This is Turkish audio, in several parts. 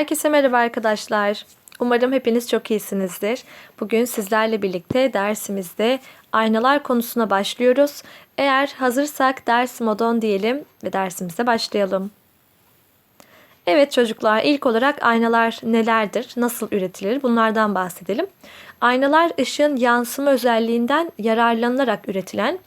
Herkese merhaba arkadaşlar. Umarım hepiniz çok iyisinizdir. Bugün sizlerle birlikte dersimizde aynalar konusuna başlıyoruz. Eğer hazırsak ders modon diyelim ve dersimize başlayalım. Evet çocuklar ilk olarak aynalar nelerdir, nasıl üretilir bunlardan bahsedelim. Aynalar ışığın yansıma özelliğinden yararlanılarak üretilen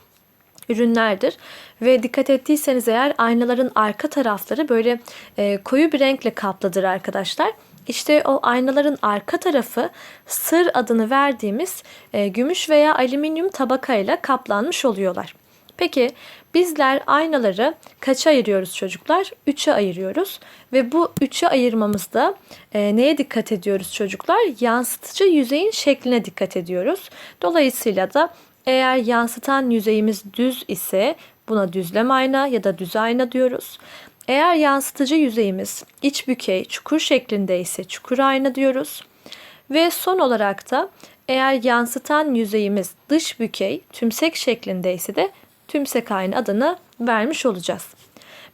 ürünlerdir. Ve dikkat ettiyseniz eğer aynaların arka tarafları böyle e, koyu bir renkle kaplıdır arkadaşlar. İşte o aynaların arka tarafı sır adını verdiğimiz e, gümüş veya alüminyum tabakayla kaplanmış oluyorlar. Peki bizler aynaları kaça ayırıyoruz çocuklar? Üçe ayırıyoruz ve bu üçe ayırmamızda e, neye dikkat ediyoruz çocuklar? Yansıtıcı yüzeyin şekline dikkat ediyoruz. Dolayısıyla da eğer yansıtan yüzeyimiz düz ise buna düzlem ayna ya da düz ayna diyoruz. Eğer yansıtıcı yüzeyimiz iç bükey, çukur şeklinde ise çukur ayna diyoruz. Ve son olarak da eğer yansıtan yüzeyimiz dış bükey, tümsek şeklinde ise de tümsek ayna adını vermiş olacağız.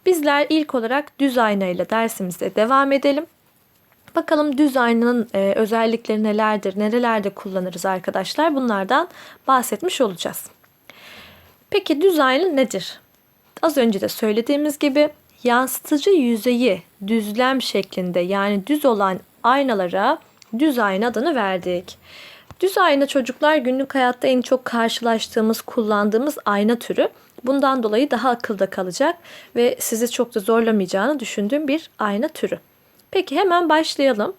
Bizler ilk olarak düz ayna ile dersimize devam edelim. Bakalım düz aynanın e, özellikleri nelerdir, nerelerde kullanırız arkadaşlar bunlardan bahsetmiş olacağız. Peki düz ayna nedir? Az önce de söylediğimiz gibi yansıtıcı yüzeyi düzlem şeklinde yani düz olan aynalara düz ayna adını verdik. Düz ayna çocuklar günlük hayatta en çok karşılaştığımız, kullandığımız ayna türü. Bundan dolayı daha akılda kalacak ve sizi çok da zorlamayacağını düşündüğüm bir ayna türü. Peki hemen başlayalım.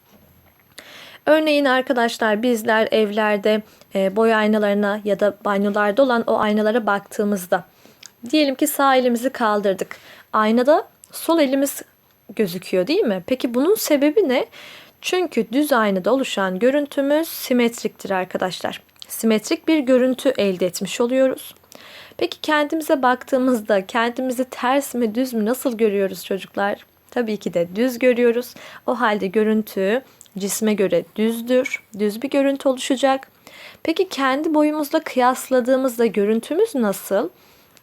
Örneğin arkadaşlar bizler evlerde e, boy aynalarına ya da banyolarda olan o aynalara baktığımızda diyelim ki sağ elimizi kaldırdık. Aynada sol elimiz gözüküyor değil mi? Peki bunun sebebi ne? Çünkü düz aynada oluşan görüntümüz simetriktir arkadaşlar. Simetrik bir görüntü elde etmiş oluyoruz. Peki kendimize baktığımızda kendimizi ters mi düz mü nasıl görüyoruz çocuklar? Tabii ki de düz görüyoruz. O halde görüntü cisme göre düzdür. Düz bir görüntü oluşacak. Peki kendi boyumuzla kıyasladığımızda görüntümüz nasıl?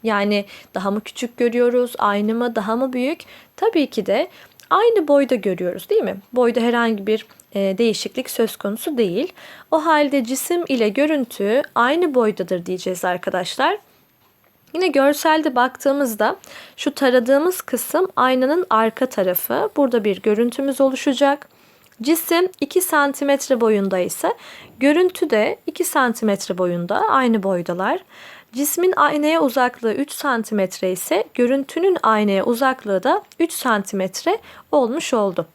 Yani daha mı küçük görüyoruz? Aynı mı? Daha mı büyük? Tabii ki de aynı boyda görüyoruz değil mi? Boyda herhangi bir e, değişiklik söz konusu değil. O halde cisim ile görüntü aynı boydadır diyeceğiz arkadaşlar. Yine görselde baktığımızda şu taradığımız kısım aynanın arka tarafı. Burada bir görüntümüz oluşacak. Cisim 2 cm boyunda ise görüntü de 2 cm boyunda aynı boydalar. Cismin aynaya uzaklığı 3 cm ise görüntünün aynaya uzaklığı da 3 cm olmuş oldu.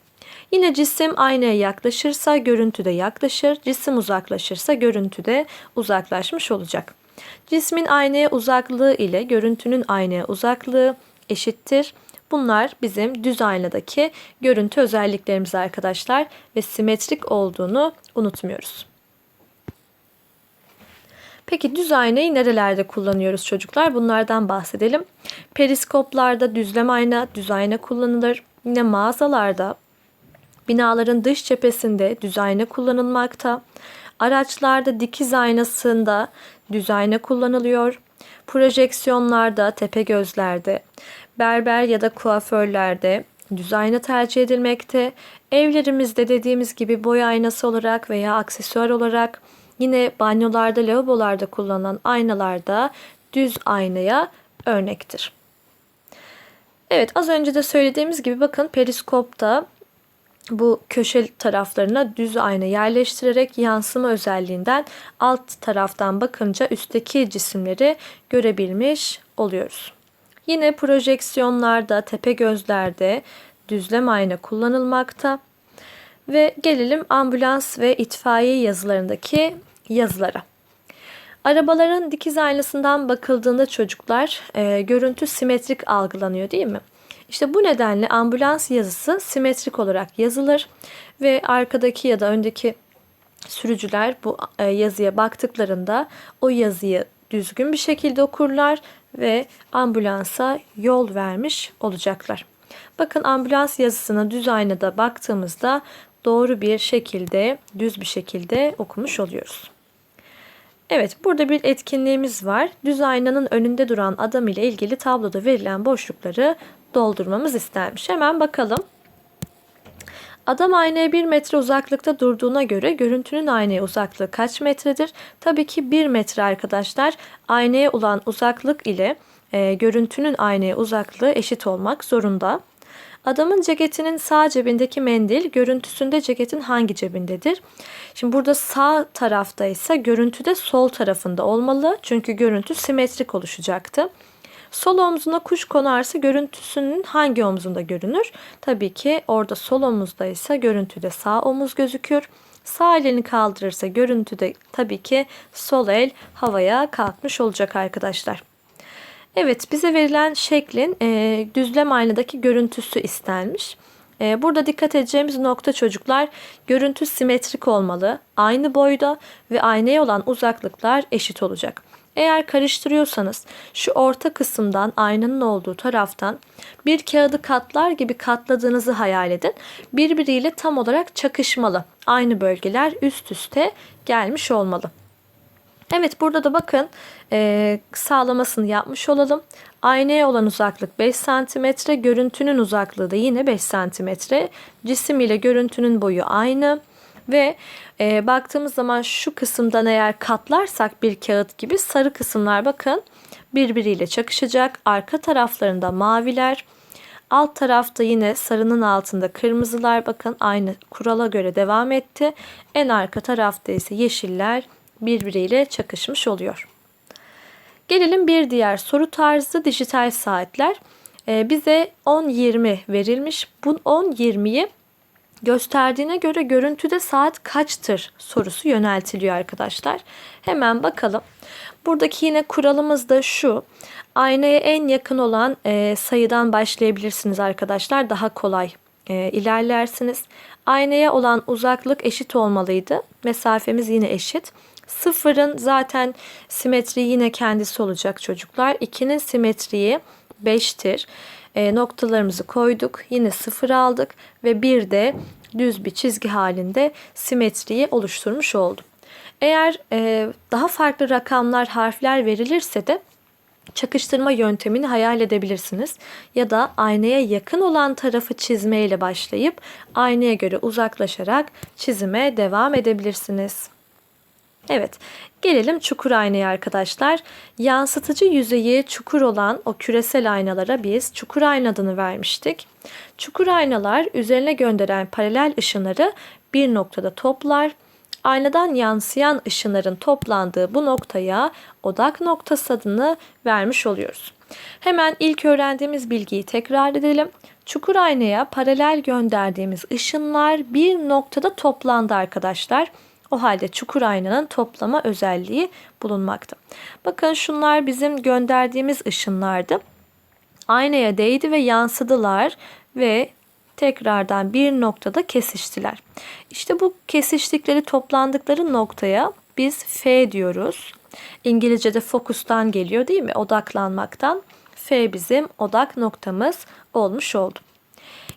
Yine cisim aynaya yaklaşırsa görüntü de yaklaşır, cisim uzaklaşırsa görüntü de uzaklaşmış olacak. Cismin aynaya uzaklığı ile görüntünün aynaya uzaklığı eşittir. Bunlar bizim düz aynadaki görüntü özelliklerimiz arkadaşlar ve simetrik olduğunu unutmuyoruz. Peki düz aynayı nerelerde kullanıyoruz çocuklar? Bunlardan bahsedelim. Periskoplarda düzlem ayna, düz ayna kullanılır. Yine mağazalarda, binaların dış cephesinde düz ayna kullanılmakta. Araçlarda dikiz aynasında düz ayna kullanılıyor. Projeksiyonlarda, tepe gözlerde, berber ya da kuaförlerde düz ayna tercih edilmekte. Evlerimizde dediğimiz gibi boy aynası olarak veya aksesuar olarak yine banyolarda, lavabolarda kullanılan aynalarda düz aynaya örnektir. Evet az önce de söylediğimiz gibi bakın periskopta bu köşe taraflarına düz ayna yerleştirerek yansıma özelliğinden alt taraftan bakınca üstteki cisimleri görebilmiş oluyoruz. Yine projeksiyonlarda, tepe gözlerde düzlem ayna kullanılmakta. Ve gelelim ambulans ve itfaiye yazılarındaki yazılara. Arabaların dikiz aynasından bakıldığında çocuklar e, görüntü simetrik algılanıyor değil mi? İşte bu nedenle ambulans yazısı simetrik olarak yazılır ve arkadaki ya da öndeki sürücüler bu e, yazıya baktıklarında o yazıyı düzgün bir şekilde okurlar ve ambulansa yol vermiş olacaklar. Bakın ambulans yazısına düz aynada baktığımızda doğru bir şekilde, düz bir şekilde okumuş oluyoruz. Evet, burada bir etkinliğimiz var. Düz aynanın önünde duran adam ile ilgili tabloda verilen boşlukları doldurmamız istenmiş. Hemen bakalım. Adam aynaya 1 metre uzaklıkta durduğuna göre görüntünün aynaya uzaklığı kaç metredir? Tabii ki 1 metre arkadaşlar. Aynaya olan uzaklık ile e, görüntünün aynaya uzaklığı eşit olmak zorunda. Adamın ceketinin sağ cebindeki mendil görüntüsünde ceketin hangi cebindedir? Şimdi burada sağ tarafta ise görüntüde sol tarafında olmalı. Çünkü görüntü simetrik oluşacaktı. Sol omzuna kuş konarsa görüntüsünün hangi omzunda görünür? Tabii ki orada sol omuzda ise görüntüde sağ omuz gözükür. Sağ elini kaldırırsa görüntüde tabii ki sol el havaya kalkmış olacak arkadaşlar. Evet bize verilen şeklin e, düzlem aynadaki görüntüsü istenmiş. E, burada dikkat edeceğimiz nokta çocuklar görüntü simetrik olmalı, aynı boyda ve aynaya olan uzaklıklar eşit olacak. Eğer karıştırıyorsanız şu orta kısımdan aynanın olduğu taraftan bir kağıdı katlar gibi katladığınızı hayal edin. Birbiriyle tam olarak çakışmalı. Aynı bölgeler üst üste gelmiş olmalı. Evet burada da bakın e, sağlamasını yapmış olalım. Aynaya olan uzaklık 5 cm, görüntünün uzaklığı da yine 5 cm. Cisim ile görüntünün boyu aynı. Ve e, baktığımız zaman şu kısımdan eğer katlarsak bir kağıt gibi sarı kısımlar bakın birbiriyle çakışacak. Arka taraflarında maviler. Alt tarafta yine sarının altında kırmızılar bakın aynı kurala göre devam etti. En arka tarafta ise yeşiller birbiriyle çakışmış oluyor. Gelelim bir diğer soru tarzı dijital saatler. Ee, bize 10-20 verilmiş. Bu 10-20'yi gösterdiğine göre görüntüde saat kaçtır sorusu yöneltiliyor arkadaşlar. Hemen bakalım. Buradaki yine kuralımız da şu. Aynaya en yakın olan e, sayıdan başlayabilirsiniz arkadaşlar. Daha kolay e, ilerlersiniz. Aynaya olan uzaklık eşit olmalıydı. Mesafemiz yine eşit. Sıfırın zaten simetriği yine kendisi olacak çocuklar. 2'nin simetriği 5'tir. E, noktalarımızı koyduk. Yine sıfır aldık ve bir de düz bir çizgi halinde simetriyi oluşturmuş oldum. Eğer e, daha farklı rakamlar, harfler verilirse de çakıştırma yöntemini hayal edebilirsiniz. Ya da aynaya yakın olan tarafı çizmeyle başlayıp aynaya göre uzaklaşarak çizime devam edebilirsiniz. Evet, gelelim çukur aynaya arkadaşlar. Yansıtıcı yüzeyi çukur olan o küresel aynalara biz çukur ayna adını vermiştik. Çukur aynalar üzerine gönderen paralel ışınları bir noktada toplar. Aynadan yansıyan ışınların toplandığı bu noktaya odak noktası adını vermiş oluyoruz. Hemen ilk öğrendiğimiz bilgiyi tekrar edelim. Çukur aynaya paralel gönderdiğimiz ışınlar bir noktada toplandı arkadaşlar. O halde çukur aynanın toplama özelliği bulunmakta. Bakın şunlar bizim gönderdiğimiz ışınlardı. Aynaya değdi ve yansıdılar ve tekrardan bir noktada kesiştiler. İşte bu kesiştikleri toplandıkları noktaya biz F diyoruz. İngilizce'de fokustan geliyor değil mi? Odaklanmaktan. F bizim odak noktamız olmuş oldu.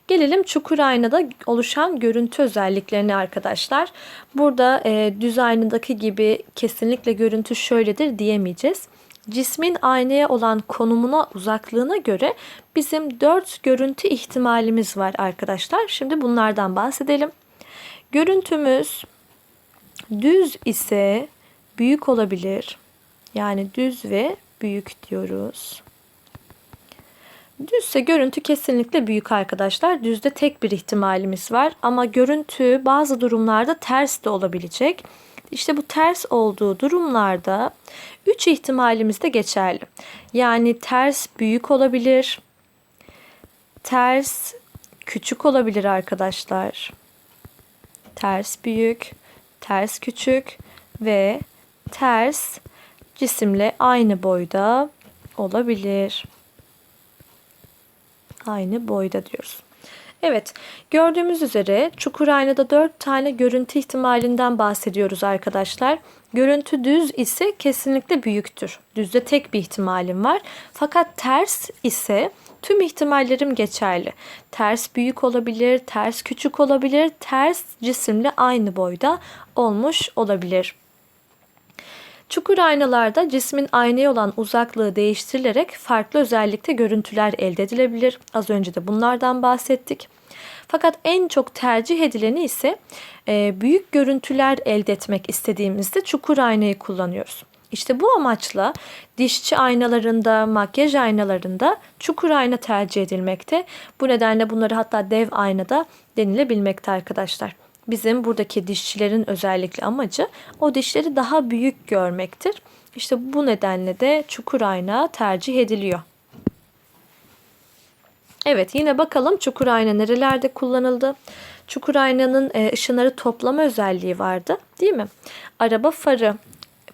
Gelelim çukur aynada oluşan görüntü özelliklerine arkadaşlar. Burada e, düz aynadaki gibi kesinlikle görüntü şöyledir diyemeyeceğiz. Cismin aynaya olan konumuna uzaklığına göre bizim 4 görüntü ihtimalimiz var arkadaşlar. Şimdi bunlardan bahsedelim. Görüntümüz düz ise büyük olabilir. Yani düz ve büyük diyoruz. Düzse görüntü kesinlikle büyük arkadaşlar. Düzde tek bir ihtimalimiz var ama görüntü bazı durumlarda ters de olabilecek. İşte bu ters olduğu durumlarda 3 ihtimalimiz de geçerli. Yani ters büyük olabilir. Ters küçük olabilir arkadaşlar. Ters büyük, ters küçük ve ters cisimle aynı boyda olabilir aynı boyda diyoruz. Evet, gördüğümüz üzere çukur aynada 4 tane görüntü ihtimalinden bahsediyoruz arkadaşlar. Görüntü düz ise kesinlikle büyüktür. Düzde tek bir ihtimalim var. Fakat ters ise tüm ihtimallerim geçerli. Ters büyük olabilir, ters küçük olabilir, ters cisimle aynı boyda olmuş olabilir. Çukur aynalarda cismin aynaya olan uzaklığı değiştirilerek farklı özellikte görüntüler elde edilebilir. Az önce de bunlardan bahsettik. Fakat en çok tercih edileni ise e, büyük görüntüler elde etmek istediğimizde çukur aynayı kullanıyoruz. İşte bu amaçla dişçi aynalarında, makyaj aynalarında çukur ayna tercih edilmekte. Bu nedenle bunları hatta dev aynada denilebilmekte arkadaşlar. Bizim buradaki dişçilerin özellikle amacı o dişleri daha büyük görmektir. İşte bu nedenle de çukur ayna tercih ediliyor. Evet yine bakalım çukur ayna nerelerde kullanıldı? Çukur aynanın e, ışınları toplama özelliği vardı değil mi? Araba farı,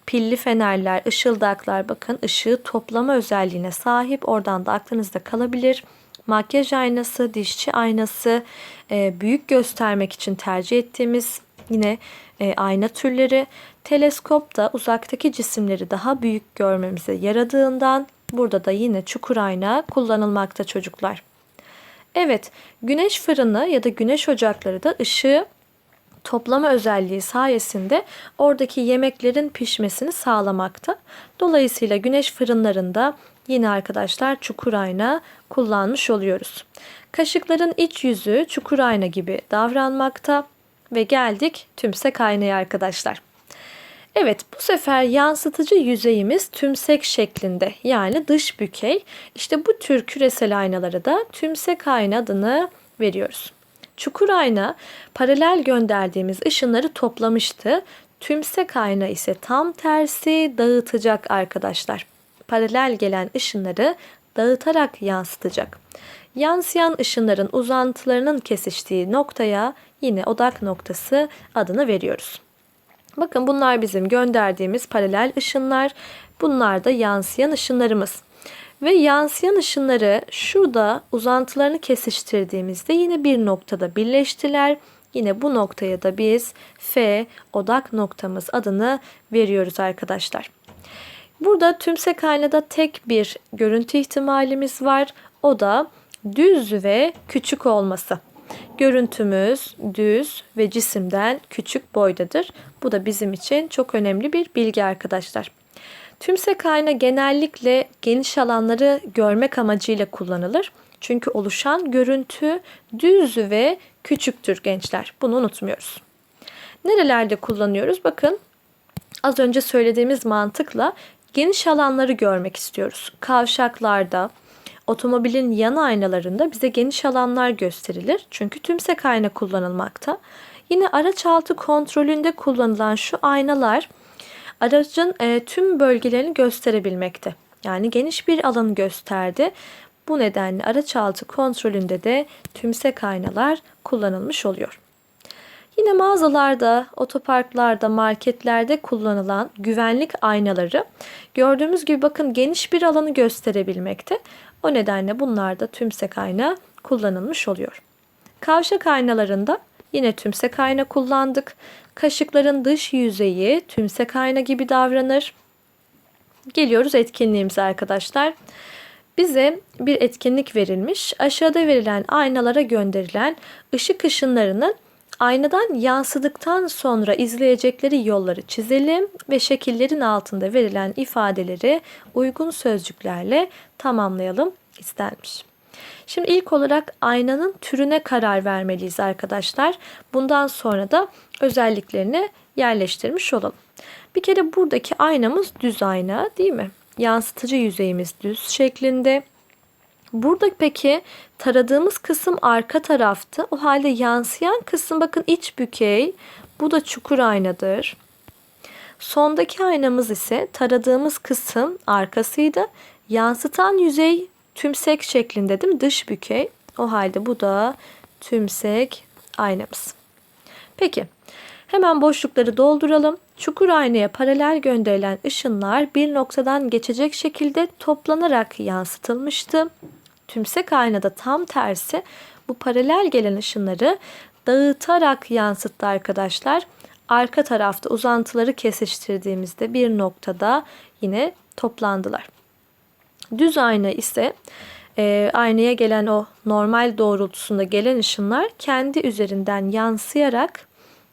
pilli fenerler, ışıldaklar bakın ışığı toplama özelliğine sahip. Oradan da aklınızda kalabilir. Makyaj aynası, dişçi aynası, e, büyük göstermek için tercih ettiğimiz yine e, ayna türleri. Teleskop da uzaktaki cisimleri daha büyük görmemize yaradığından burada da yine çukur ayna kullanılmakta çocuklar. Evet, güneş fırını ya da güneş ocakları da ışığı toplama özelliği sayesinde oradaki yemeklerin pişmesini sağlamakta. Dolayısıyla güneş fırınlarında yine arkadaşlar çukur ayna kullanmış oluyoruz. Kaşıkların iç yüzü çukur ayna gibi davranmakta ve geldik tümsek aynaya arkadaşlar. Evet bu sefer yansıtıcı yüzeyimiz tümsek şeklinde yani dış bükey. İşte bu tür küresel aynalara da tümsek ayna adını veriyoruz. Çukur ayna paralel gönderdiğimiz ışınları toplamıştı. Tümsek ayna ise tam tersi dağıtacak arkadaşlar. Paralel gelen ışınları dağıtarak yansıtacak. Yansıyan ışınların uzantılarının kesiştiği noktaya yine odak noktası adını veriyoruz. Bakın bunlar bizim gönderdiğimiz paralel ışınlar. Bunlar da yansıyan ışınlarımız. Ve yansıyan ışınları şurada uzantılarını kesiştirdiğimizde yine bir noktada birleştiler. Yine bu noktaya da biz F odak noktamız adını veriyoruz arkadaşlar. Burada tümsek aynada tek bir görüntü ihtimalimiz var. O da düz ve küçük olması. Görüntümüz düz ve cisimden küçük boydadır. Bu da bizim için çok önemli bir bilgi arkadaşlar. Tümsek ayna genellikle geniş alanları görmek amacıyla kullanılır. Çünkü oluşan görüntü düz ve küçüktür gençler. Bunu unutmuyoruz. Nerelerde kullanıyoruz? Bakın az önce söylediğimiz mantıkla geniş alanları görmek istiyoruz. Kavşaklarda, otomobilin yan aynalarında bize geniş alanlar gösterilir. Çünkü tümsek ayna kullanılmakta. Yine araç altı kontrolünde kullanılan şu aynalar aracın e, tüm bölgelerini gösterebilmekte. Yani geniş bir alanı gösterdi. Bu nedenle araç altı kontrolünde de tümsek aynalar kullanılmış oluyor. Yine mağazalarda, otoparklarda, marketlerde kullanılan güvenlik aynaları gördüğümüz gibi bakın geniş bir alanı gösterebilmekte. O nedenle bunlar da tümsek ayna kullanılmış oluyor. Kavşak aynalarında yine tümsek ayna kullandık. Kaşıkların dış yüzeyi tümsek ayna gibi davranır. Geliyoruz etkinliğimize arkadaşlar. Bize bir etkinlik verilmiş. Aşağıda verilen aynalara gönderilen ışık ışınlarının aynadan yansıdıktan sonra izleyecekleri yolları çizelim ve şekillerin altında verilen ifadeleri uygun sözcüklerle tamamlayalım istenmiş. Şimdi ilk olarak aynanın türüne karar vermeliyiz arkadaşlar. Bundan sonra da özelliklerini yerleştirmiş olalım. Bir kere buradaki aynamız düz ayna değil mi? Yansıtıcı yüzeyimiz düz şeklinde. Burada peki taradığımız kısım arka taraftı. O halde yansıyan kısım bakın iç bükey. Bu da çukur aynadır. Sondaki aynamız ise taradığımız kısım arkasıydı. Yansıtan yüzey tümsek şeklinde değil mi? Dış bükey. O halde bu da tümsek aynamız. Peki hemen boşlukları dolduralım. Çukur aynaya paralel gönderilen ışınlar bir noktadan geçecek şekilde toplanarak yansıtılmıştı. Tümsek aynada tam tersi bu paralel gelen ışınları dağıtarak yansıttı arkadaşlar. Arka tarafta uzantıları kesiştirdiğimizde bir noktada yine toplandılar. Düz ayna ise e, aynaya gelen o normal doğrultusunda gelen ışınlar kendi üzerinden yansıyarak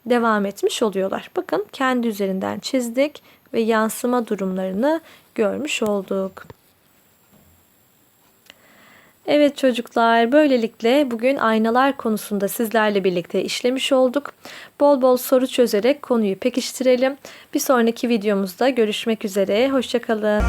devam etmiş oluyorlar. Bakın kendi üzerinden çizdik ve yansıma durumlarını görmüş olduk. Evet çocuklar böylelikle bugün aynalar konusunda sizlerle birlikte işlemiş olduk. Bol bol soru çözerek konuyu pekiştirelim. Bir sonraki videomuzda görüşmek üzere. Hoşçakalın.